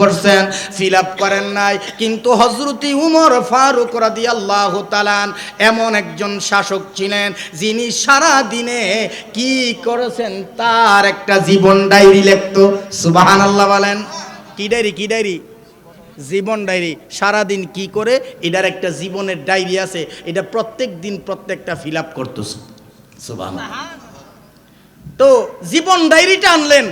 করছেন ফিল করেন নাই। কিন্তু হজরতি উমর ফারুক রাদি আল্লাহ তালান এমন একজন শাসক ছিলেন, যিনি সারা দিনে কি করেছেন তার একটা জীবন ডায়েরি লিখতো। সুবাহান আল্লাহ বলেন। কি ডায়েরি কি ডায়েরি? জীবন ডায়েরি। সারাদিন কি করে? এটার একটা জীবনের ডায়েরি আছে। এটা প্রত্যেক দিন প্রত্যেকটা ফিল আপ করতো। সুবাহ তো জীবন ডায়েরিটা আনলেন।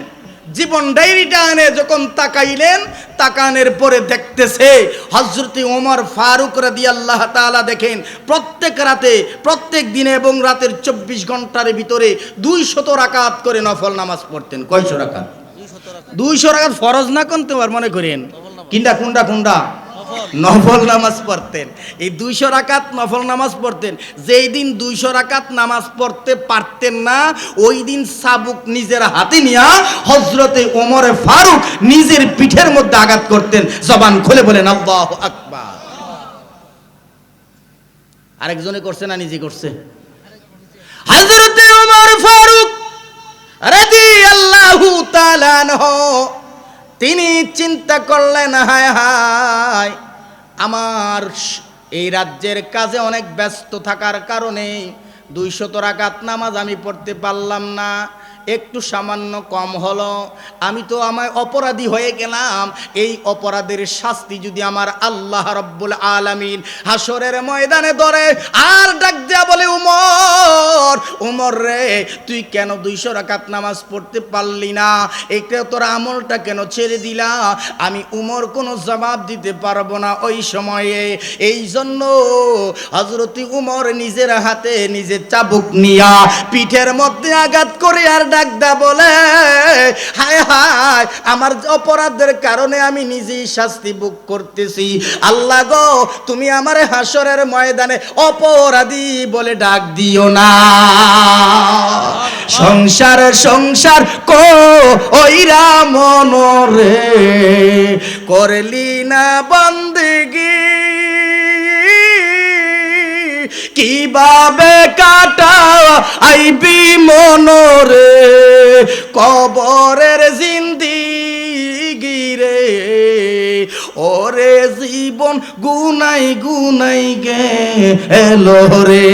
জীবন ডায়েরিটা আনে যখন তাকাইলেন তাকানের পরে দেখতেছে হজরতি ওমর ফারুক রাদি আল্লাহ তালা দেখেন প্রত্যেক রাতে প্রত্যেক দিনে এবং রাতের চব্বিশ ঘণ্টার ভিতরে দুই শত রাকাত করে নফল নামাজ পড়তেন। কয়শো রাকাত? দুইশো রাকাত। ফরজ না কোন তোমার মনে করেন? কিন্ডা কুন্ডা কুন্ডা? নফল। নামাজ পড়তেন। এই দুইশো রাকাত নফল নামাজ পড়তেন। যেই দিন দুইশো রাকাত নামাজ পড়তে পারতেন না, ওই দিন সাবুক নিজের হাতে নিয়া হজরতে ওমরে ফারুক নিজের পিঠের মধ্যে আঘাত করতেন। জবান খুলে বলেন, আল্লাহ আকবার। আরেকজনে করছে না নিজে করছে? হজরতে ওমর ফারুক রাজি আল্লাহু তিনি চিন্তা করলেন, হায় হায় আমার এই রাজ্যের কাজে অনেক ব্যস্ত থাকার কারণে দুইশত রাকাত নামাজ আমি পড়তে পারলাম না। একটু সামান্য কম হলো। আমি তো আমায় অপরাধী হয়ে গেলাম। এই অপরাধের শাস্তি যদি আমার আল্লাহ রব্বুল আলামিন হাসরের ময়দানে ধরে, আর ডাক দেয়া বলে, উমর উমর রে, তুই কেন দুইশো রাকাত নামাজ পড়তে পারলি না? এটা তোর আমলটা কেন ছেড়ে দিলা? আমি উমর কোনো জবাব দিতে পারব না ওই সময়ে। এই জন্য হজরতি উমর নিজের হাতে নিজের চাবুক নিয়া পিঠের মধ্যে আঘাত করে আর দা বলে হায় হায় আমার অপরাধের কারণে আমি নিজেই শাস্তি ভোগ করতেছি। আল্লাহ গো তুমি আমার হাসরের ময়দানে অপরাধী বলে ডাক দিও না। সংসার সংসার কো ওইরা মনরে করলি না বন্দেগি কীভাবে কাটা আইবি মনরে? কবরের জিন্দিগি রে। ওরে জীবন গুনাই গুনাই গে এলো রে।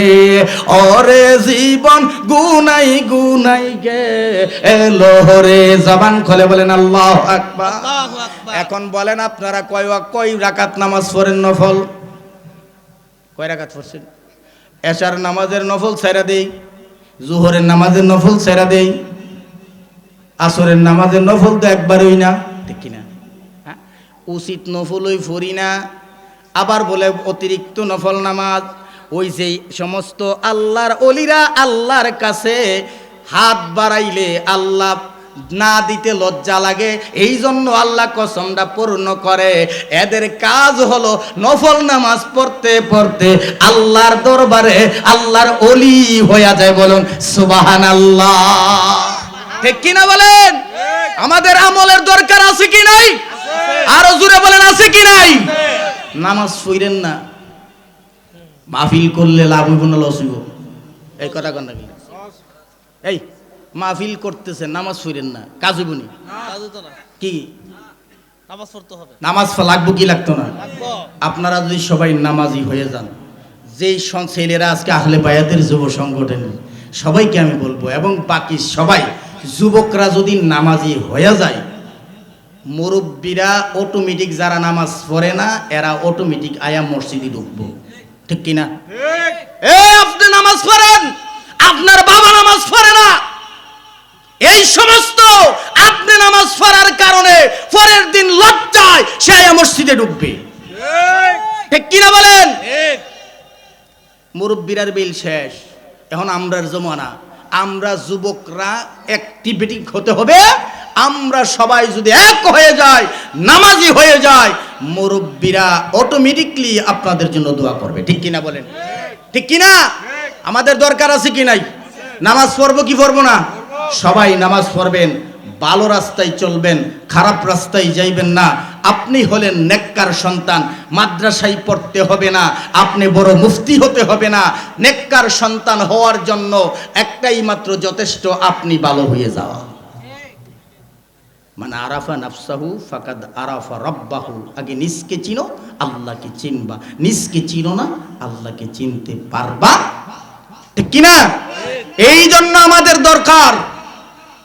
ওরে জীবন গুনাই গুনাই গে এলো রে। জবান খোলে বলেন আল্লাহ আকবার। এখন বলেন আপনারা কয় কয় রাকাত নামাজ পড়েন নফল? কয় রাকাত পড়ছেন? এশার নামাজের নফল ছেড়া দেই, জোহরের নামাজের নফল ছেড়া দেই, আসরের নামাজের নফল তো একবারই না। ঠিক কিনা? হ্যাঁ? উচিত নফলই ফরি না, আবার বলে অতিরিক্ত নফল নামাজ। ওই যে সমস্ত আল্লাহর অলিরা আল্লাহর কাছে হাত বাড়াইলে আল্লাহ না দিতে লজ্জা লাগে এই জন্য আল্লাহ কসমটা পূর্ণ করে। এদের কাজ হলো নফল নামাজ পড়তে পড়তে আল্লাহর দরবারে আল্লাহর অলি হইয়া যায় বলুন সুবাহান আল্লাহ ঠিক কিনা বলেন? আমাদের আমলের দরকার আছে কি নাই? আরও জুড়ে বলেন, আছে কি নাই? নামাজ পড়েন না। মাহফিল করলে লাভ হইব না, লস হইব। এই কথা কন এই মাহফিল করতেছে নামাজ পড়েন না। কাজ হইব নি? কাজু তো না। কি? নামাজ পড়তে হবে। নামাজ লাগবো কি লাগতো না? আপনারা যদি সবাই নামাজি হয়ে যান যেই ছেলেরা আজকে আহলে বায়াতের যুব সংগঠনের সবাইকে আমি বলব এবং বাকি সবাই যুবকরা যদি নামাজি হয়ে যায় মুরব্বীরা অটোমেটিক যারা নামাজ পড়ে না এরা অটোমেটিক আয়া মসজিদে ঢুকবো। ঠিক কিনা? এ আপনি নামাজ পড়েন! আপনার বাবা নামাজ পড়ে না! এই সমস্ত আপনি নামাজ পড়ার কারণে পরের দিন লজ্জায় সে মসজিদে ঢুকবে। ঠিক। কিনা বলেন? মুরব্বীরার বিল শেষ। এখন আমরার জমানা। আমরা যুবকরা অ্যাক্টিভিটি হতে হবে। আমরা সবাই যদি এক হয়ে যায় নামাজি হয়ে যায় মুরব্বীরা অটোমেটিকলি আপনাদের জন্য দোয়া করবে। ঠিক কিনা বলেন? ঠিক। কিনা? আমাদের দরকার আছে কি নাই? নামাজ পড়ব কি পড়ব না? সবাই নামাজ পড়বেন, ভালো রাস্তায় চলবেন, খারাপ রাস্তায় যাইবেন না। আপনি হলেন নেককার সন্তান, মাদ্রাসায় পড়তে হবে না, আপনি বড় মুফতি হতে হবে না। নেককার সন্তান হওয়ার জন্য একটাই মাত্র যথেষ্ট, আপনি ভালো হয়ে যাওয়া। মানে আরাফা নাফসাহু ফাকাদ আরাফা রব্বাহু। আগে নিজকে চিনো, আল্লাহকে চিনবা। নিজকে চিনো না, আল্লাহকে চিনতে পারবা। ঠিক কিনা? এই জন্য আমাদের দরকার।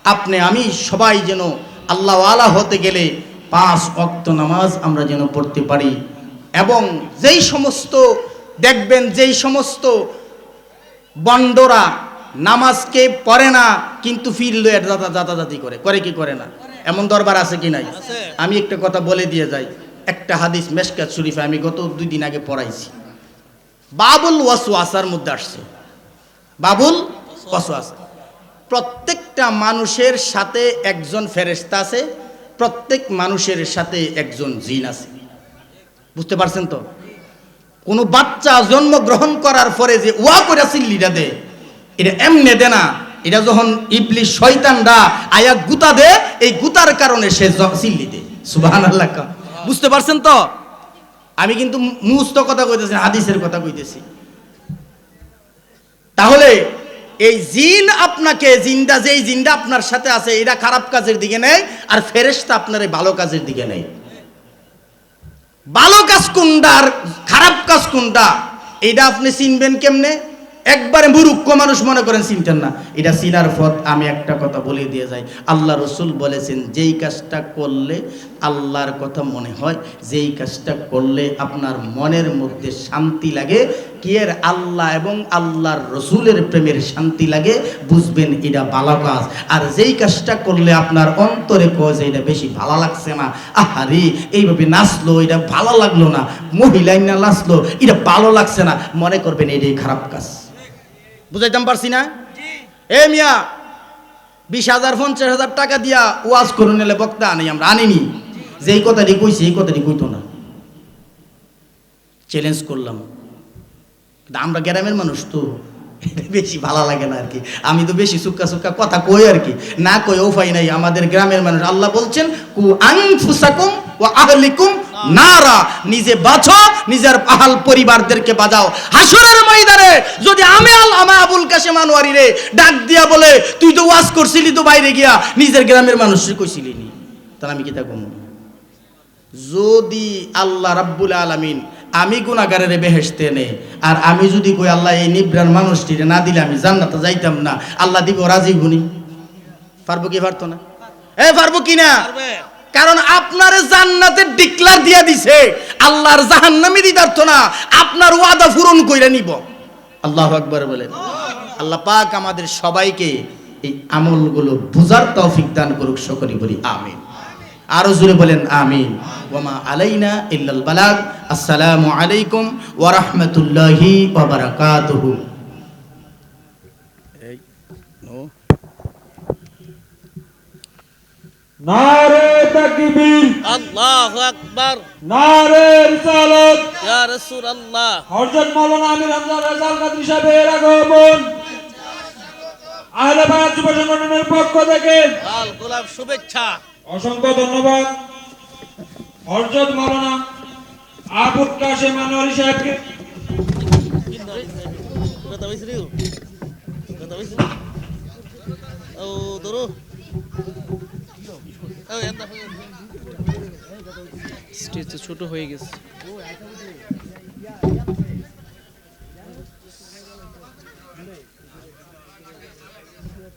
আপনি আমি সবাই যেন আল্লাহওয়ালা হতে গেলে পাঁচ অক্ত নামাজ আমরা যেন পড়তে পারি। এবং যেই সমস্ত দেখবেন যেই সমস্ত বন্ডরা নামাজকে পড়ে না কিন্তু ফিরল যাতাযাতি করে। করে কি করে না? এমন দরবার আছে কি নাই? আমি একটা কথা বলে দিয়ে যাই। একটা হাদিস মেশকাত শরীফে আমি গত দুই দিন আগে পড়াইছি। বাবুল ওয়াসওয়াসার মধ্যে আসছে। বাবুল ওয়াসওয়াসা। প্রত্যেকটা মানুষের সাথে একজন ফেরেশতা আছে, প্রত্যেক মানুষের সাথে একজন জিন আছে। বুঝতে পারছেন তো? কোনো বাচ্চা জন্মগ্রহণ করার পরে যে ওয়া করে সিল্লিটা দে, এটা এমনে দে না। এটা যখন ইবলি শয়তানরা আয়া গুতা দে, এই গুতার কারণে সে সিল্লি দে। সুবাহান আল্লাহ বুঝতে পারছেন তো? আমি কিন্তু মুস্ত কথা কইতেছি, হাদিসের কথা কইতেছি। তাহলে এই জিন আপনাকে জিন্দা, যেই জিনটা আপনার সাথে আছে এটা খারাপ কাজের দিকে নেয় আর ফেরেশতা আপনার এই ভালো কাজের দিকে নেয় ভালো কাজ কোনটা আর খারাপ কাজ কোনটা? এটা আপনি চিনবেন কেমনে? একবারে মুরুক্ষ মানুষ মনে করেন চিনতেন না। এটা চিনার পথ আমি একটা কথা বলে দিয়ে যাই। আল্লাহ রসুল বলেছেন, যেই কাজটা করলে আল্লাহর কথা মনে হয়, যেই কাজটা করলে আপনার মনের মধ্যে শান্তি লাগে কি এর আল্লাহ এবং আল্লাহর রসুলের প্রেমের শান্তি লাগে বুঝবেন এটা ভালো কাজ। আর যেই কাজটা করলে আপনার অন্তরে কয় যে এটা বেশি ভালো লাগছে না আহারে এইভাবে নাচলো এটা ভালো লাগল না মহিলাই না নাচলো এটা ভালো লাগছে না মনে করবেন এটাই খারাপ কাজ। বুঝাইতাম পারছি না? এ মিয়া বিশ হাজার পঞ্চাশ হাজার টাকা দিয়া ওয়াজ করে নিলে বক্তা আনি আমরা আনিনি। যেই কথাটি কইছি এই কথাটি কইতো না। চ্যালেঞ্জ করলাম। আমরা গ্রামের মানুষ তো বেশি ভালো লাগে না আর কি আমি তো বেশি সুক্কা সুক্কা কথা কই আর কি না কই উপায় নাই, আমাদের গ্রামের মানুষ। আল্লাহ বলছেন, কু আনফুসাকুম ও আহলিকুম নারা। নিজে বাঁচো, নিজের আহাল পরিবারদেরকে বাজাও হাসরের ময়দানে যদি আমি আল আমা আবুল কাশেম আনোয়ারি রে ডাক দিয়া বলে, তুই তো ওয়াজ করছিলি তো বাইরে গিয়া, নিজের গ্রামের মানুষকে কইছিলি নি? তাহলে আমি কি তা যদি আল্লাহ রাব্বুল আলামিন আমি গুনাগারের বেহেশতে নে আর আমি যদি কই আল্লাহ এই নিব্রান মানুষটিরে না দিলে আমি জান্নাতে যাইতাম না আল্লাহ দিব রাজি গুনি পারব কি পারতো না? এ পারব কি না? কারণ আপনার জান্নাতের ডিক্লার দিয়া দিছে আল্লাহর জাহান্নামে দিতার্থ না আপনার ওয়াদা পূরণ কইরা নিব। আল্লাহ আকবার বলেন আল্লাহ পাক আমাদের সবাইকে এই আমলগুলো বুঝার তৌফিক দান করুক সকলে বলি আমিন। আরও জুড়ে বলেন আমিন। ওয়ামা আলাইনা ইল্লাল বালাগ। আসসালামু আলাইকুম ওয়া রাহমাতুল্লাহি ওয়া বারাকাতুহু। নারে তাকবীর। আল্লাহু আকবার। নারে রিসালাত। ইয়া রাসূলুল্লাহ। হযরত মাওলানা আমির হামজা রেজাল কাদরি সাহেবের আগমন। আহলে বায়াত যুব সংগঠনের পক্ষ থেকে। লাল গোলাপ শুভেচ্ছা। অসংখ্য ধন্যবাদ। হযরত মাওলানা আবুল কাশেম আনোয়ারি সাহেবকে। ছোট হয়ে গেছে।